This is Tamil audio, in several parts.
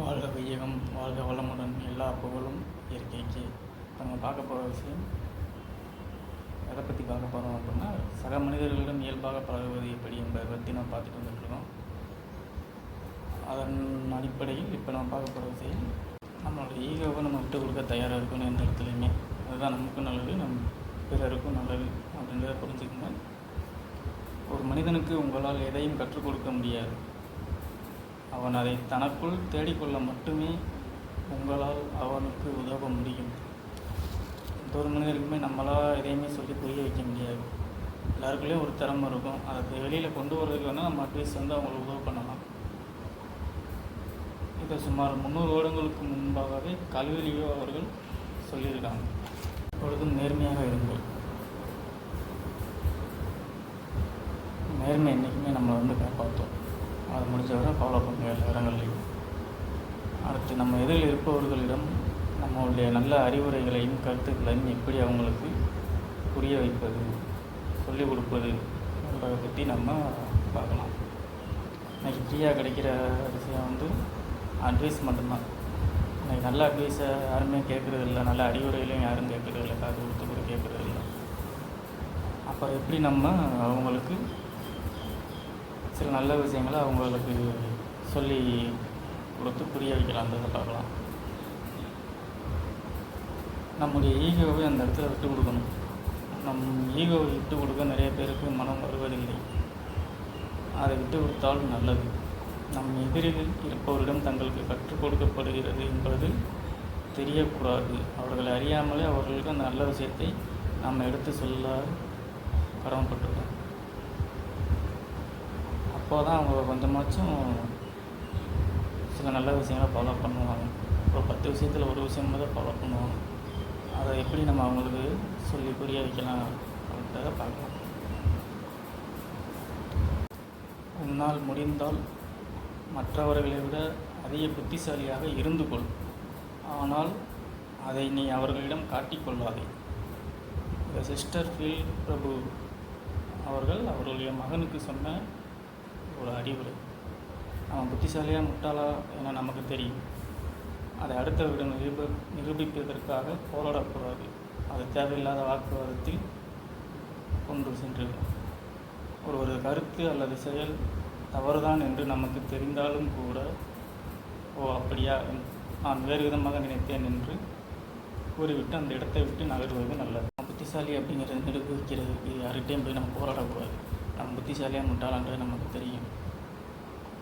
வாழ்க வையகம் வாழ்க வளமுடன் எல்லா புகழும் இயற்கைக்கு. இப்போ நம்ம பார்க்க போகிற விஷயம் எதை பற்றி பார்க்க போகிறோம் அப்படின்னா சக மனிதர்களிடம் இயல்பாக பழகுவது எப்படி என்பதை பற்றி நம்ம பார்த்துட்டு வந்துட்டுருக்கோம் அதன் அடிப்படையில் இப்போ நம்ம பார்க்க போகிற விஷயம் நம்மளோட ஈகோவை நம்ம விட்டு கொடுக்க தயாராக இருக்கணும் எந்த இடத்துலையுமே. அதுதான் நமக்கும் நல்லது நம் பிறருக்கும் நல்லது அப்படின்றத புரிஞ்சுக்கங்க ஒரு மனிதனுக்கு உங்களால் எதையும் கற்றுக் கொடுக்க முடியாது. அவன் அதை தனக்குள் தேடிக்கொள்ள மட்டுமே உங்களால் அவனுக்கு உதவ முடியும். எந்த ஒரு மனிதருக்குமே நம்மளால் எதையுமே சொல்லி புரிய வைக்க முடியாது. எல்லாருக்குள்ளேயும் ஒரு திறமை இருக்கும். அதை வெளியில் கொண்டு வரதுக்கு வந்து நம்ம அட்வைஸ் வந்து அவங்களுக்கு உதவி பண்ணலாம். இதை சுமார் முந்நூறு வருடங்களுக்கு முன்பாகவே கல்வியிலேயோ அவர்கள் சொல்லியிருக்காங்க. எப்பொழுதும் நேர்மையாக இருங்கள். நேர்மை என்றைக்குமே நம்மளை வந்து காப்பாற்றும். அதை முடிஞ்சவரை ஃபாலோ பண்ணுங்க எல்லா இடங்கள்லையும். அடுத்து நம்ம எதிரில் இருப்பவர்களிடம் நம்மளுடைய நல்ல அறிவுரைகளையும் கருத்துக்களையும் எப்படி அவங்களுக்கு புரிய வைப்பது சொல்லிக் கொடுப்பது என்பதை பற்றி நம்ம பார்க்கலாம். இன்றைக்கி ஃப்ரீயாக கிடைக்கிற விஷயம் வந்து அட்வைஸ் மட்டும்தான். இன்றைக்கி நல்ல அட்வைஸை யாருமே கேட்குறது இல்லை. நல்ல அறிவுரைகளையும் யாரும் கேட்குறது இல்லை. காது கொடுத்து கூட கேட்குறது இல்லை. அப்புறம் எப்படி நம்ம அவங்களுக்கு சில நல்ல விஷயங்களை அவங்களுக்கு சொல்லி கொடுத்து புரிய வைக்கலாம் அந்த பார்க்கலாம். நம்முடைய ஈகோவை அந்த இடத்துல விட்டு கொடுக்கணும். நம் ஈகோவை விட்டு கொடுக்க நிறைய பேருக்கு மனம் வருவதில்லை. அதை விட்டு கொடுத்தால் நல்லது. நம் எதிரில் இருப்பவரிடம் தங்களுக்கு கற்றுக் கொடுக்கப்படுகிறது என்பது தெரியக்கூடாது. அவர்களை அறியாமலே அவர்களுக்கு அந்த நல்ல விஷயத்தை நாம் எடுத்து சொல்ல கடமைப்பட்டுள்ளோம் அப்போ தான் அவங்க கொஞ்சமாச்சும் சில நல்ல விஷயங்களை ஃபாலோ பண்ணுவாங்க. ஒரு பத்து விஷயத்தில் ஒரு விஷயம் தான் ஃபாலோ பண்ணுவாங்க. அதை எப்படி நம்ம அவங்களுக்கு சொல்லி புரிய வைக்கலாம் அப்படின்றத பார்க்கலாம். உன்னால் முடிந்தால் மற்றவர்களை விட அதிக புத்திசாலியாக இருந்து கொள். ஆனால் அதை நீ அவர்களிடம் காட்டிக்கொள்ளாதே சிஸ்டர் ஃபீல் பிரபு அவர்கள் அவர்களுடைய மகனுக்கு சொன்ன அவன் புத்திசாலியாக முட்டாளா என நமக்கு தெரியும். அதை அடுத்தவரிடம் நிரூப நிரூபிப்பதற்காக போராடக்கூடாது. அது தேவையில்லாத வாக்குவாதத்தில் கொண்டு சென்றுவிடும். ஒரு ஒரு கருத்து அல்லது செயல் தவறுதான் என்று நமக்கு தெரிந்தாலும் கூட ஓ அப்படியா நான் வேறு விதமாக நினைத்தேன் என்று கூறிவிட்டு அந்த இடத்தை விட்டு நகர்வது நல்லது. புத்திசாலி அப்படிங்கிறத நிரூபிக்கிறதுக்கு யார்கிட்டையும் போய் நம்ம போராடக்கூடாது. நம்ம புத்திசாலியாக முட்டாளான்றது நமக்கு தெரியும்.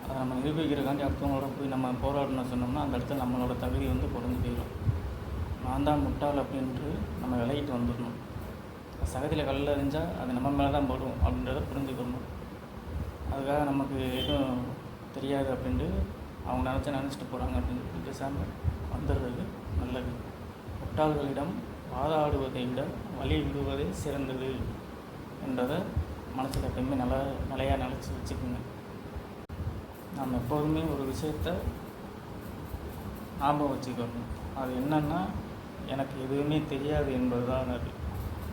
அதை நம்ம நிரூபிக்கிறக்காண்டி அடுத்தவங்களோட போய் நம்ம போராடணும்னு சொன்னோம்னா அந்த இடத்துல நம்மளோட தகுதி வந்து குறைஞ்சு போயிடும். நான் தான் முட்டாள் அப்படின்ட்டு நம்ம விலகிட்டு வந்துடணும். சகதியில் கல்லில் எறிஞ்சால் அது நம்ம மேலே தான் போடும் அப்படின்றத புரிஞ்சுக்கணும். அதுக்காக நமக்கு எதுவும் தெரியாது அப்படின்ட்டு அவங்க நினச்சா நினச்சிட்டு போகிறாங்க அப்படின்னு பேசாமல் வந்துடுறது நல்லது. முட்டாள்களிடம் வாதாடுவதை விட வழி விடுவதே சிறந்தது. என்றதை மனசில் எப்பயுமே நல்லா நிலையாக நினச்சி வச்சுக்கோங்க. நாம் எப்போதுமே ஒரு விஷயத்த ஞாபகம் வச்சுக்கணும். அது என்னென்னா எனக்கு எதுவுமே தெரியாது என்பது தான் அது.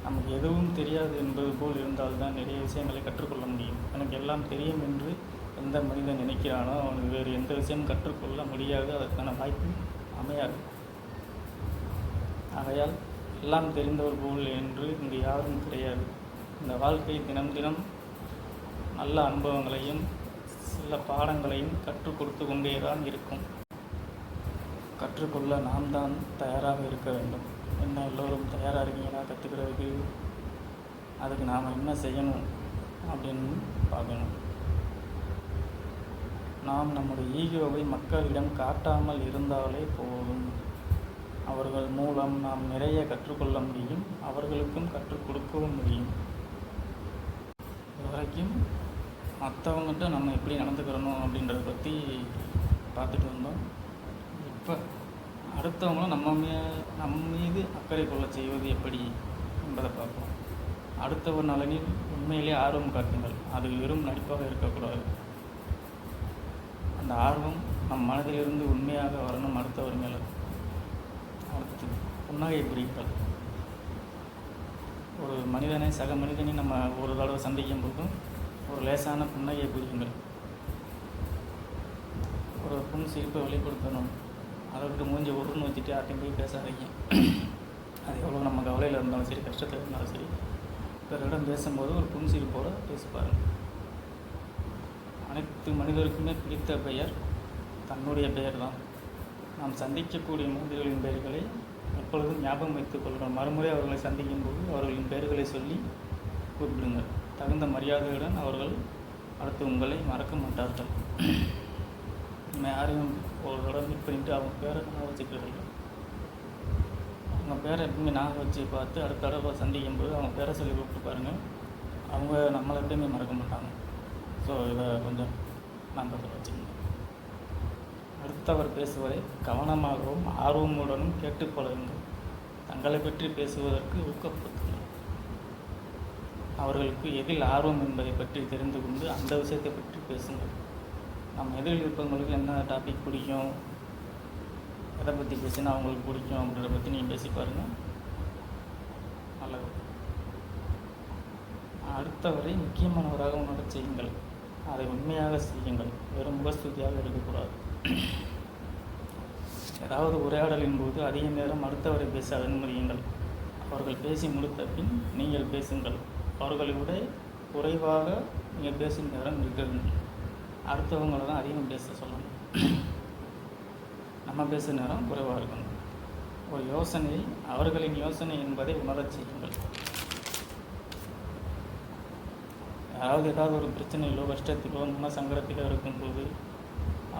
நமக்கு எதுவும் தெரியாது என்பது போல் இருந்தால்தான் நிறைய விஷயங்களை கற்றுக்கொள்ள முடியும். எனக்கு எல்லாம் தெரியும் என்று எந்த மனிதன் நினைக்கிறானோ அவனுக்கு வேறு எந்த விஷயமும் கற்றுக்கொள்ள முடியாது. அதற்கான வாய்ப்பு அமையாது. ஆகையால் எல்லாம் தெரிந்தவர் போல் என்று இங்கு யாரும் கிடையாது. இந்த வாழ்க்கை தினம் தினம் நல்ல அனுபவங்களையும் சில பாடங்களையும் கற்றுக் கொடுத்து கொண்டே தான் இருக்கும். கற்றுக்கொள்ள நாம் தான் தயாராக இருக்க வேண்டும். என்ன எல்லோரும் தயாராக இருக்கீங்களா? கற்றுக்கிறதுக்கு அதுக்கு நாம் என்ன செய்யணும் அப்படின்னு பார்க்கணும். நாம் நம்முடைய ஈகோவை மக்களிடம் காட்டாமல் இருந்தாலே போதும். அவர்கள் மூலம் நாம் நிறைய கற்றுக்கொள்ள முடியும். அவர்களுக்கும் கற்றுக் கொடுக்கவும் முடியும். இதுவரைக்கும் மற்றவங்ககிட்ட நம்ம எப்படி நடந்துக்கிறணும் அப்படின்றத பற்றி பார்த்துட்டு வந்தோம். இப்போ அடுத்தவங்களும் நம்ம மீ நம் மீது அக்கறை கொள்ள செய்வது எப்படி என்பதை பார்ப்போம். அடுத்தவர் நலனில் உண்மையிலே ஆர்வம் காட்டுங்கள். அது வெறும் நடிப்பாக இருக்கக்கூடாது. அந்த ஆர்வம் நம் மனதிலிருந்து உண்மையாக வரணும் அடுத்தவர் மேலே. அடுத்து புன்னகை புரியுங்கள். ஒரு மனிதனை சக மனிதனை நம்ம ஒரு தடவை சந்திக்கும் போதும் ஒரு லேசான புன்னகையை புரியுங்கள். ஒரு புன் சிரிப்பை வெளிப்படுத்தணும் அதை விட்டு மூஞ்சி உருன்னு வச்சுட்டு யார்ட்டையும் போய் பேசாதீங்க. அது எவ்வளோ நம்ம கவலையில் இருந்தாலும் சரி கஷ்டத்தில் இருந்தாலும் சரி. பிறரிடம் பேசும்போது ஒரு புன் சிரிப்போடு பேசி பாருங்கள். அனைத்து மனிதருக்குமே பிடித்த பெயர் தன்னுடைய பெயர் தான் நாம் சந்திக்கக்கூடிய மனிதர்களின் பெயர்களை எப்பொழுதும் ஞாபகம் வைத்துக் கொள்கிறோம். மறுமுறை அவர்களை சந்திக்கும் போது அவர்களின் பெயர்களை சொல்லி கூப்பிடுங்கள். தகுந்த மரியாதையுடன் அவர்கள் அடுத்து உங்களை மறக்க மாட்டார்கள். நம்ம யாரையும் ஒரு தடவை மீட் பண்ணிட்டு அவங்க பேரை ஞாபகம் வச்சுக்கிறது அவங்க பேரை எப்பவுமே ஞாபகம் வச்சு பார்த்து அடுத்த தடவை சந்திக்கும் போது அவங்க பேரை சொல்லி கூப்பிட்டு பாருங்கள் அவங்க நம்மளை எப்படியுமே மறக்க மாட்டாங்க. ஸோ இதை கொஞ்சம் நம்பத்தில் வச்சுக்கோங்க. அடுத்தவர் பேசுவதை கவனமாகவும் ஆர்வமுடனும் கேட்டுக்கொள்ளுங்கள் தங்களை பற்றி பேசுவதற்கு ஊக்கப்படும் அவர்களுக்கு எதில் ஆர்வம் என்பதை பற்றி தெரிந்து கொண்டு அந்த விஷயத்தை பற்றி பேசுங்கள். நம்ம எதிரில் இருப்பவங்களுக்கு என்ன டாபிக் பிடிக்கும்? எதை பற்றி பேசினா அவங்களுக்கு பிடிக்கும் அப்படின்றத பற்றி நீங்கள் பேசி பாருங்கள் நல்லது. அடுத்தவரை முக்கியமானவராக உணரச் செய்யுங்கள். அதை உண்மையாக செய்யுங்கள். வெறும் முகஸ்துதியாக இருக்கக்கூடாது. ஏதாவது உரையாடலின் போது அதிக நேரம் அடுத்தவரை பேச அனுமதியுங்கள். அவர்கள் பேசி முடித்த பின் நீங்கள் பேசுங்கள். அவர்களை விட குறைவாக நீங்கள் பேசும் நேரம் இருக்கிறது. அடுத்தவங்கள தான் அதிகம் பேச சொல்லணும். நம்ம பேசுகிற நேரம் குறைவாக இருக்கணும். ஒரு யோசனை அவர்களின் யோசனை என்பதை உணரச் செய்யுங்கள். யாராவது ஏதாவது ஒரு பிரச்சனையிலோ கஷ்டத்திலோ மன சங்கடத்திலோ இருக்கும்போது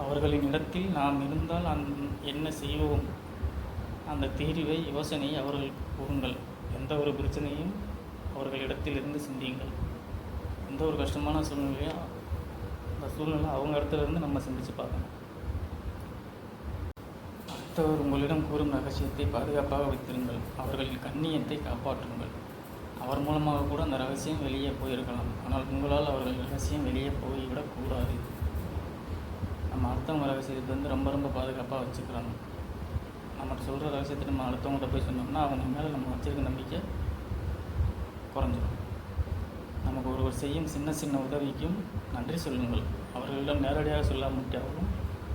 அவர்களின் இடத்தில் நாம் இருந்தால் அந் என்ன செய்வோம்? அந்த தீர்வை யோசனையை அவர்களுக்கு கூறுங்கள். எந்த ஒரு பிரச்சனையும் அவர்களிடத்திலிருந்து சிந்தியுங்கள். எந்த ஒரு கஷ்டமான சூழ்நிலையோ அந்த சூழ்நிலை அவங்க இடத்துல இருந்து நம்ம சிந்திச்சு பார்க்கணும். அடுத்தவர் உங்களிடம் கூறும் ரகசியத்தை பாதுகாப்பாக வைத்திருங்கள். அவர்களின் கண்ணியத்தை காப்பாற்றுங்கள். அவர் மூலமாக கூட அந்த ரகசியம் வெளியே போயிருக்கலாம். ஆனால் உங்களால் அவர்கள் ரகசியம் வெளியே போய்விடக்கூடாது நம்ம அடுத்தவங்க ரகசியத்தை வந்து ரொம்ப ரொம்ப பாதுகாப்பாக வச்சுக்கிறாங்க. நம்ம சொல்கிற ரகசியத்தை நம்ம அடுத்தவங்கள்ட்ட போய் சொன்னோம்னா அவங்க மேலே நம்ம வச்சுருக்க நம்பிக்கை குறைஞ்சிடும் நமக்கு ஒருவர் செய்யும் சின்ன சின்ன உதவிக்கும் நன்றி சொல்லுங்கள். அவர்களிடம் நேரடியாக சொல்லாமட்டாலும்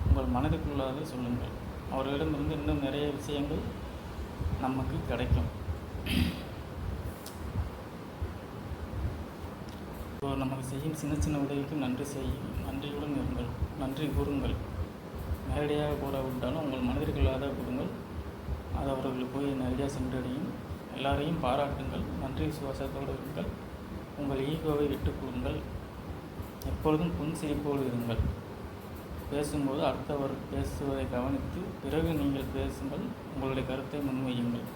உங்கள் மனதுக்குள்ளாக சொல்லுங்கள். அவர்களிடமிருந்து இன்னும் நிறைய விஷயங்கள் நமக்கு கிடைக்கும். இப்போ நமக்கு செய்யும் சின்ன சின்ன உதவிக்கும் நன்றி செய்யும் நன்றியுடன் இருங்கள். நன்றி கூறுங்கள். நேரடியாக கூறாவிட்டாலும் உங்கள் மனதிற்குள்ளாத கூறுங்கள். அது அவர்களுக்கு போய் நேரடியாக சென்றடையும். எல்லாரையும் பாராட்டுங்கள் நன்றி சுவாசத்தோடு இருங்கள். உங்கள் ஈகோவை விட்டுக் கொடுங்கள் எப்பொழுதும் புன்சிரிப்போடு இருங்கள். பேசும்போது அடுத்தவர் பேசுவதை கவனித்து பிறகு நீங்கள் பேசுங்கள் உங்களுடைய கருத்தை முன்வையுங்கள்.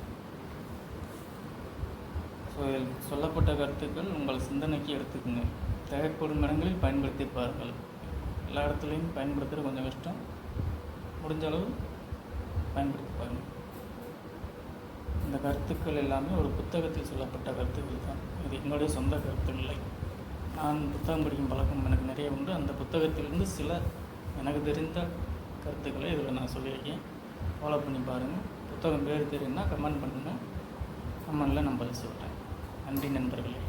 ஸோ இதில் சொல்லப்பட்ட கருத்துக்கள் உங்கள் சிந்தனைக்கு எடுத்துக்கோங்க. தேவைப்படும் இடங்களில் பயன்படுத்தி பாருங்கள் எல்லா இடத்துலையும் பயன்படுத்துகிறது கொஞ்சம் கஷ்டம். முடிஞ்ச அளவு பயன்படுத்தி பாருங்கள் இந்த கருத்துக்கள் எல்லாமே ஒரு புத்தகத்தில் சொல்லப்பட்ட கருத்துக்கள் தான். இது என்னுடைய சொந்த கருத்து இல்லை. நான் புத்தகம் படிக்கும் பழக்கம் எனக்கு நிறைய உண்டு. அந்த புத்தகத்திலிருந்து சில எனக்கு தெரிந்த கருத்துக்களை இதில் நான் சொல்லியிருக்கேன். ஃபாலோ பண்ணி பாருங்கள் புத்தகம் பேர் தெரியும்னா கமெண்ட் பண்ணுங்கள் கமெண்டில் நான் பதில் சொல்கிறேன் நன்றி நண்பர்களே.